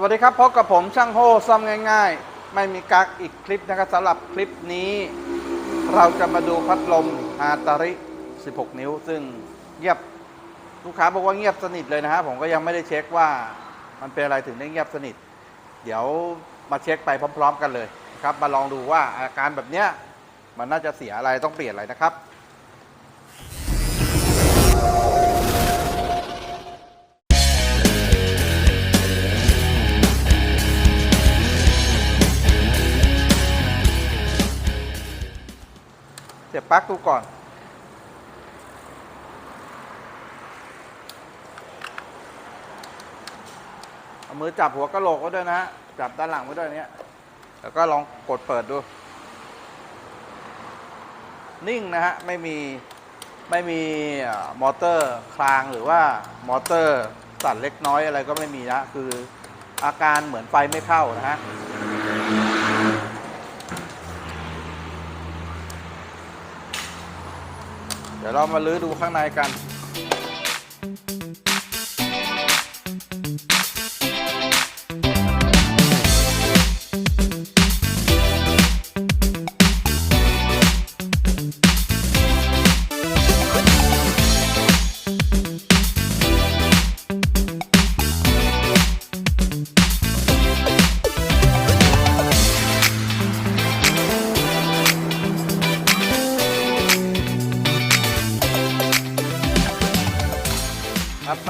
สวัสดีครับพบกับผมช่างโฮซ่อมง่ายๆ ไม่มีกักอีกคลิปนะครับสำหรับคลิปนี้ เราจะมาดูพัดลมฮาตาริ 16 นิ้ว ซึ่งเงียบลูกค้าบอกว่าเงียบสนิทเลยนะฮะผมก็ยังไม่ได้เช็คว่ามันเป็นอะไรถึงได้เงียบสนิท เดี๋ยวมาเช็คไปพร้อม ๆ กันเลยครับมาลองดูว่าอาการแบบเนี้ยมันน่าจะเสียอะไรต้องเปลี่ยนอะไรนะครับ เสียบปลั๊กดูก่อน เอามือจับหัวกระโหลกไว้ด้วยนะฮะจับด้านหลังไว้ด้วยเนี้ย แล้วก็ลองกดเปิดดู นิ่งนะฮะ ไม่มี ไม่มีมอเตอร์คลางหรือว่ามอเตอร์สั่นเล็กน้อยอะไรก็ไม่มีนะ คืออาการเหมือนไฟไม่เข้านะฮะ ดี๋ยวเรามาลื้อดูข้างในกัน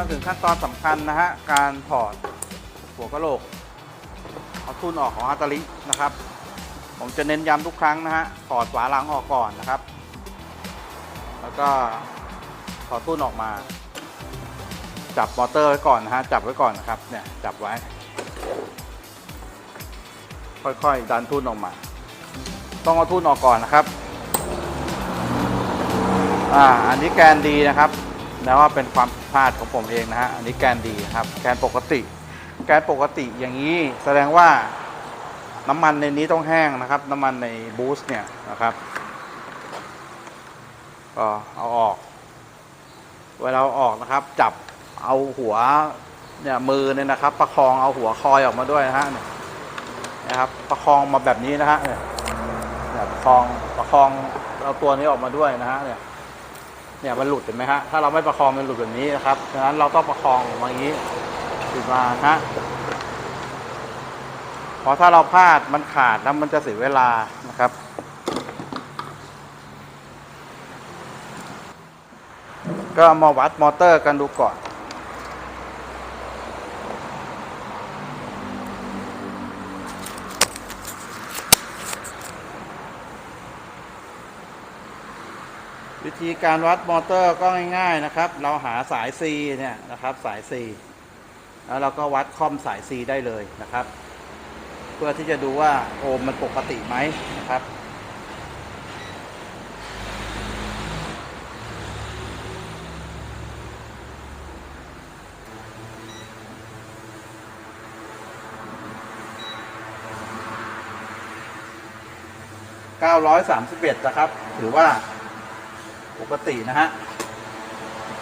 ถึงขั้นตอนสำคัญนะฮะ การถอดหัวกะโหลก เอาทุ่นออกของฮัตารินะครับ ผมจะเน้นย้ำทุกครั้งนะฮะ ถอดฝาหลังออกก่อนนะครับ แล้วก็ถอดทุ่นออกมา จับมอเตอร์ไว้ก่อนนะฮะ จับไว้ก่อนนะครับ เนี่ย จับไว้ ค่อยๆ ดันทุ่นออกมา ต้องเอาทุ่นออกก่อนนะครับ อ่า อันนี้แกนดีนะครับ นะว่าเป็นความผิดพลาดของผมเองนะฮะอันนี้แกนดีครับแกนปกติ แกนปกติอย่างนี้แสดงว่าน้ำมันในนี้ต้องแห้งนะครับ น้ำมันในบูสต์เนี่ยนะครับก็เอาออก เวลาออกนะครับ จับเอาหัวเนี่ยมือเนี่ยนะครับ ประคองเอาหัวคอยออกมาด้วยนะฮะเนี่ยนะครับประคองมาแบบนี้นะฮะเนี่ยประคองประคองเอาตัวนี้ออกมาด้วยนะฮะเนี่ย เนี่ยมันหลุดเห็นไหมฮะถ้าเราไม่ประคองมันหลุดแบบนี้นะครับดังนั้นเราต้องประคองออกมาอย่างนี้ขึ้นมาฮะเพราะถ้าเราพลาดมันขาดแล้วมันจะเสียเวลานะครับ ก็มาวัดมอเตอร์กันดูก่อน วิธีการวัดมอเตอร์ก็ง่าย ๆนะครับ เราหาสาย C เนี่ยนะครับสาย C แล้วเราก็วัดคอมสาย C ได้เลยนะครับ เพื่อที่จะดูว่าโอห์มมันปกติไหมนะครับ931นะครับ ถือว่า ปกตินะฮะ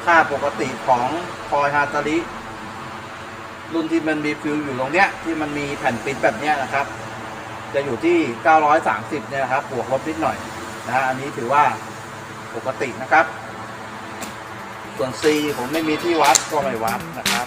ค่าปกติของคอยฮาตาริรุ่นที่มันมีฟิวอยู่ตรงเนี้ย ที่มันมีแผ่นปริ้นแบบเนี้ยนะครับ จะอยู่ที่ 930 เนี่ยนะครับบวกลบนิดหน่อยนะฮะอันนี้ถือว่าปกตินะครับ ส่วน C ผมไม่มีที่วัดก็ไม่วัดนะครับ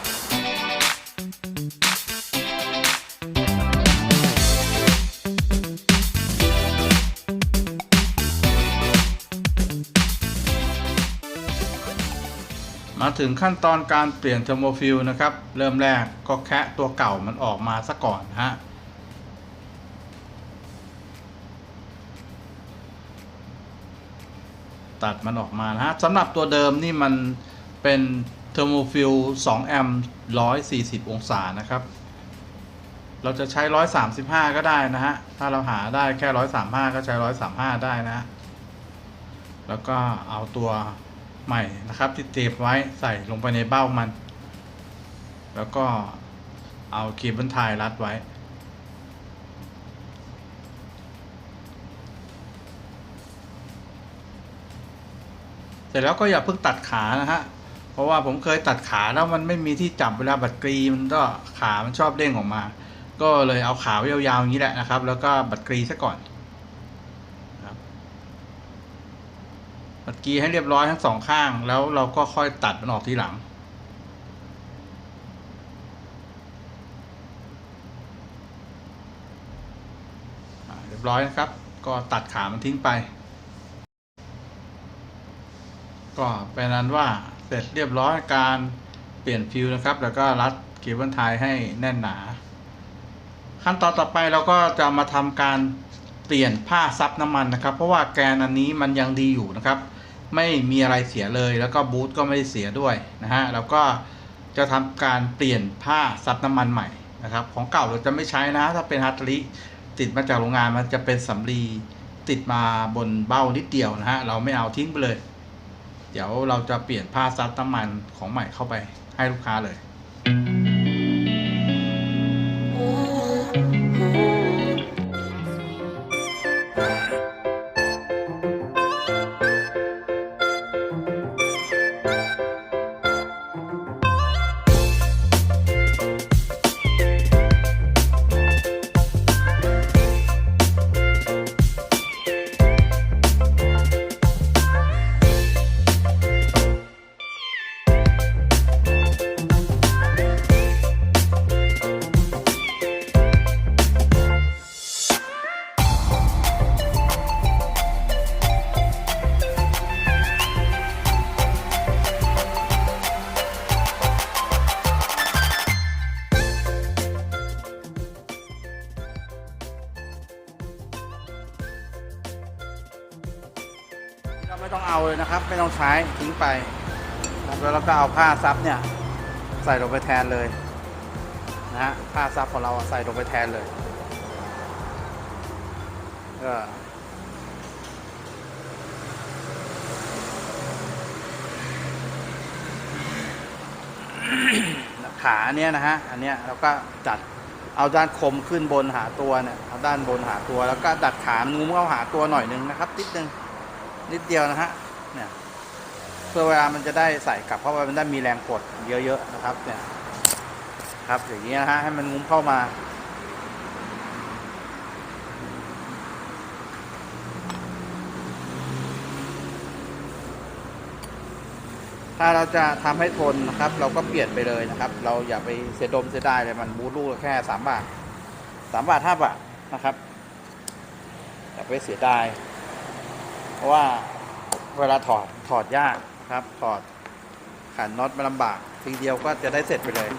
มาถึงขั้นตอนการเปลี่ยนเทอร์โมฟิลนะครับ เริ่มแรกก็แคะตัวเก่ามันออกมาซะก่อนฮะตัดมันออกมานะฮะสำหรับตัวเดิมนี่มันเป็นเทอร์โมฟิล2แอมป์140 องศานะครับ เราจะใช้ 135 ก็ได้นะฮะ ถ้าเราหาได้แค่ 135 ก็ใช้ 135 ได้นะฮะแล้วก็เอาตัว ใหม่นะครับ ที่เตรียมไว้ใส่ลงไปในเบ้ามัน แล้วก็เอาเคเบิลไทยรัดไว้ เสร็จแล้วก็อย่าเพิ่งตัดขานะฮะ เพราะว่าผมเคยตัดขาแล้วมันไม่มีที่จับเวลาบัตรกรีมันก็ขามันชอบเด้งออกมา ก็เลยเอาขายาวๆอย่างนี้แหละนะครับ แล้วก็บัตรกรีซะก่อนนะครับ บัตรกรีให้เรียบร้อยทั้งสองข้าง แล้วเราก็ค่อยตัดมันออกทีหลัง เรียบร้อยนะครับ ก็ตัดขามันทิ้งไป ก็เป็นนั้นว่าเสร็จเรียบร้อยการเปลี่ยนฟิวนะครับ แล้วก็รัดเกเบิลไทยให้แน่นหนา ขั้นตอนต่อไปเราก็จะมาทำการเปลี่ยนผ้าซับน้ำมันนะครับ เพราะว่าแกนอันนี้มันยังดีอยู่นะครับ ไม่มีอะไรเสียเลย แล้วก็บูทก็ไม่ได้เสียด้วยนะฮะแล้วก็จะทำการเปลี่ยนผ้าซับน้ำมันใหม่นะครับ ของเก่าเราจะไม่ใช้นะ ถ้าเป็นฮัตตริติดมาจากโรงงานมันจะเป็นสำลีติดมาบนเบ้านิดเดียวนะฮะเราไม่เอาทิ้งไปเลย เดี๋ยวเราจะเปลี่ยนผ้าซับน้ำมันของใหม่เข้าไปให้ลูกค้าเลย นะครับไม่ต้องใช้ทิ้งไปครับแล้วเราก็เอาผ้าซับเนี่ยใส่ลงไปแทนเลยนะฮะผ้าซับของเราใส่ลงไปแทนเลยก็ขาเนี้ยนะฮะ อันเนี้ยเราก็จัดเอาด้านคมขึ้นบนหาตัวเนี่ยเอาด้านบนหาตัวแล้วก็ดัดขามงุ้มเข้าหาตัวหน่อยนึงนะครับนิดนึงนิดเดียวนะฮะเนี่ย เพื่อเวลามันจะได้ใส่กลับเพราะว่ามันได้มีแรงกดเยอะๆนะครับเนี่ยครับอย่างนี้นะฮะให้มันงุ้มเข้ามาถ้าเราจะทำให้ทนนะครับ เราก็เปลี่ยนไปเลยนะครับ เราอย่าไปเสียดมเสียดายเลยมันบูทลูกแค่สามบาทสามบาทห้าบาทนะครับอย่าไปเสียดาย เพราะว่าเวลาถอดถอดยาก ครับถอดขันน็อตมันลำบากทีเดียวก็จะได้เสร็จไปเลย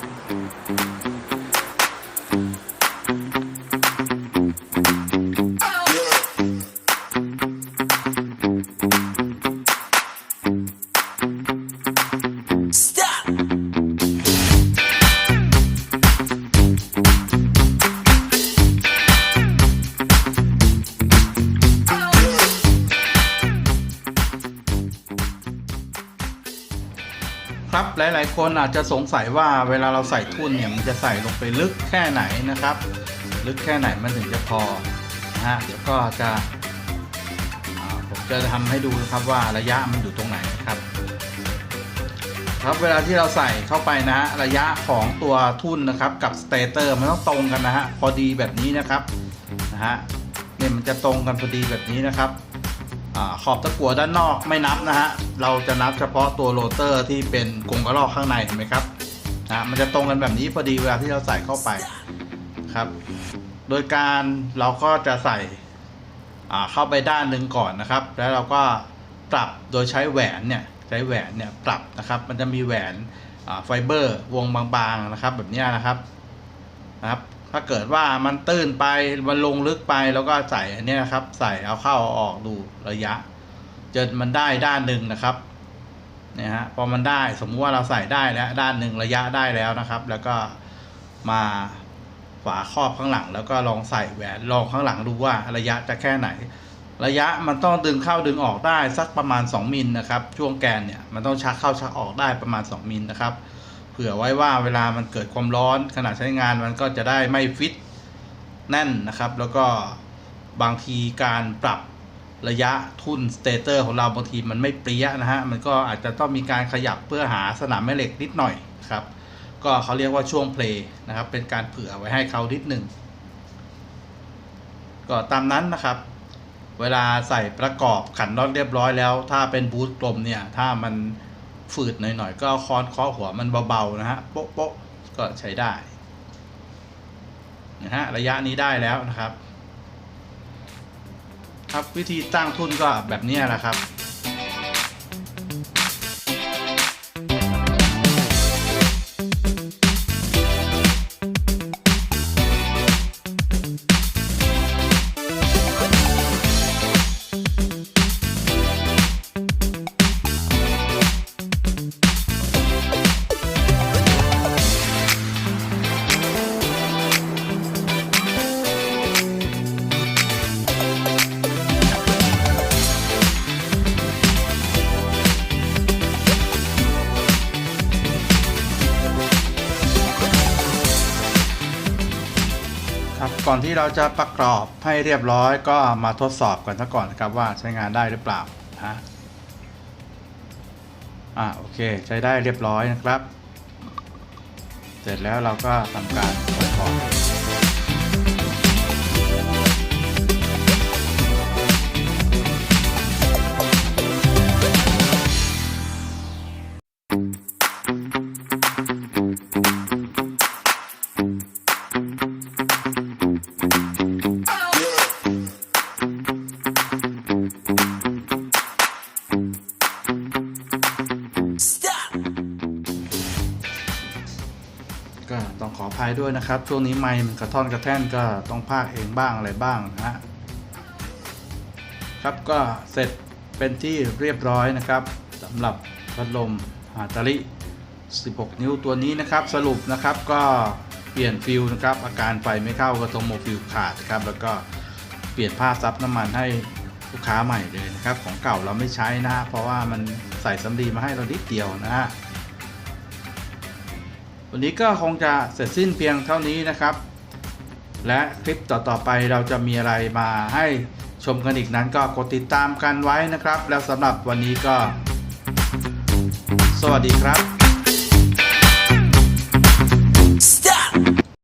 หลาย ๆ คนอาจจะสงสัยว่าเวลาเราใส่ทุ่นเนี่ยมันจะใส่ลงไปลึกแค่ไหนนะครับ ลึกแค่ไหนมันถึงจะพอนะฮะเดี๋ยวก็จะผมจะทำให้ดูนะครับว่าระยะมันอยู่ตรงไหนนะครับ ครับเวลาที่เราใส่เข้าไปนะฮะระยะของตัวทุ่นนะครับกับสเตเตอร์มันต้องตรงกันนะฮะพอดีแบบนี้นะครับนะฮะเนี่ยมันจะตรงกันพอดีแบบนี้นะครับ ขอบตะกั่วด้านนอกไม่นับนะฮะ เราจะนับเฉพาะตัวโรเตอร์ที่เป็นกรงกระรอกข้างในเห็นไหมครับนะมันจะตรงกันแบบนี้พอดีเวลาที่เราใส่เข้าไปครับ โดยการเราก็จะใส่เข้าไปด้านหนึ่งก่อนนะครับ แล้วเราก็ปรับโดยใช้แหวนเนี่ยใช้แหวนเนี่ยปรับนะครับ มันจะมีแหวนไฟเบอร์วงบางๆนะครับ แบบนี้นะครับนะครับ ถ้าเกิดว่ามันตื้นไปมันลงลึกไปแล้วก็ใส่อันนี้นะครับ ใส่เอาเข้าเอาออกดูระยะจนมันได้ด้านหนึ่งนะครับเนี่ยฮะพอมันได้สมมุติว่าเราใส่ได้แล้วด้านหนึ่งระยะได้แล้วนะครับ แล้วก็มาฝาครอบข้างหลัง แล้วก็ลองใส่แหวนลองข้างหลังดูว่าระยะจะแค่ไหน ระยะมันต้องดึงเข้าดึงออกได้สักประมาณ 2มิลนะครับ ช่วงแกนเนี่ยมันต้องชักเข้าชักออกได้ประมาณ 2มิลนะครับ เผื่อไว้ว่าเวลามันเกิดความร้อนขณะใช้งานมันก็จะได้ไม่ฟิตแน่นนะครับ แล้วก็บางทีการปรับระยะทุ่นสเตเตอร์ของเราบางทีมันไม่เปรี้ยนะฮะ มันก็อาจจะต้องมีการขยับเพื่อหาสนามแม่เหล็กนิดหน่อยครับ ก็เขาเรียกว่าช่วงเพลย์นะครับ เป็นการเผื่อไว้ให้เขานิดหนึ่ง ก็ตามนั้นนะครับ เวลาใส่ประกอบขันน็อตเรียบร้อยแล้ว ถ้าเป็นบูทกลมเนี่ย ถ้ามัน ฝืดหน่อยๆ ก็เอาค้อนเคาะหัวมันเบาๆนะฮะโป๊ะโป๊ะก็ใช้ได้นะฮะระยะนี้ได้แล้วนะครับ ครับวิธีตั้งทุนก็แบบนี้แหละครับ ก่อนที่เราจะประกอบให้เรียบร้อยก็มาทดสอบกันซะก่อนนะครับว่าใช้งานได้หรือเปล่านะฮะอ่าโอเคใช้ได้เรียบร้อยนะครับ เสร็จแล้วเราก็ทำการประกอบ ก็ต้องขออภัยด้วยนะครับ ช่วงนี้ไมค์มันกระท่อนกระแท่นก็ต้องพากเองบ้างอะไรบ้างนะฮะครับก็เสร็จเป็นที่เรียบร้อยนะครับสำหรับพัดลมฮาตาริ 16 นิ้วตัวนี้นะครับ สรุปนะครับก็เปลี่ยนฟิลนะครับ อาการไฟไม่เข้ากระทงโมฟิลขาดครับ แล้วก็เปลี่ยนผ้าซับน้ำมันให้ลูกค้าใหม่เลยนะครับ ของเก่าเราไม่ใช้นะเพราะว่ามันใส่สำลีมาให้เรานิดเดียวนะฮะ วันนี้ก็คงจะเสร็จสิ้นเพียงเท่านี้นะครับ และคลิปต่อๆไปเราจะมีอะไรมาให้ชมกันอีกนั้นก็กดติดตามกันไว้นะครับ แล้วสำหรับวันนี้ก็ สวัสดีครับ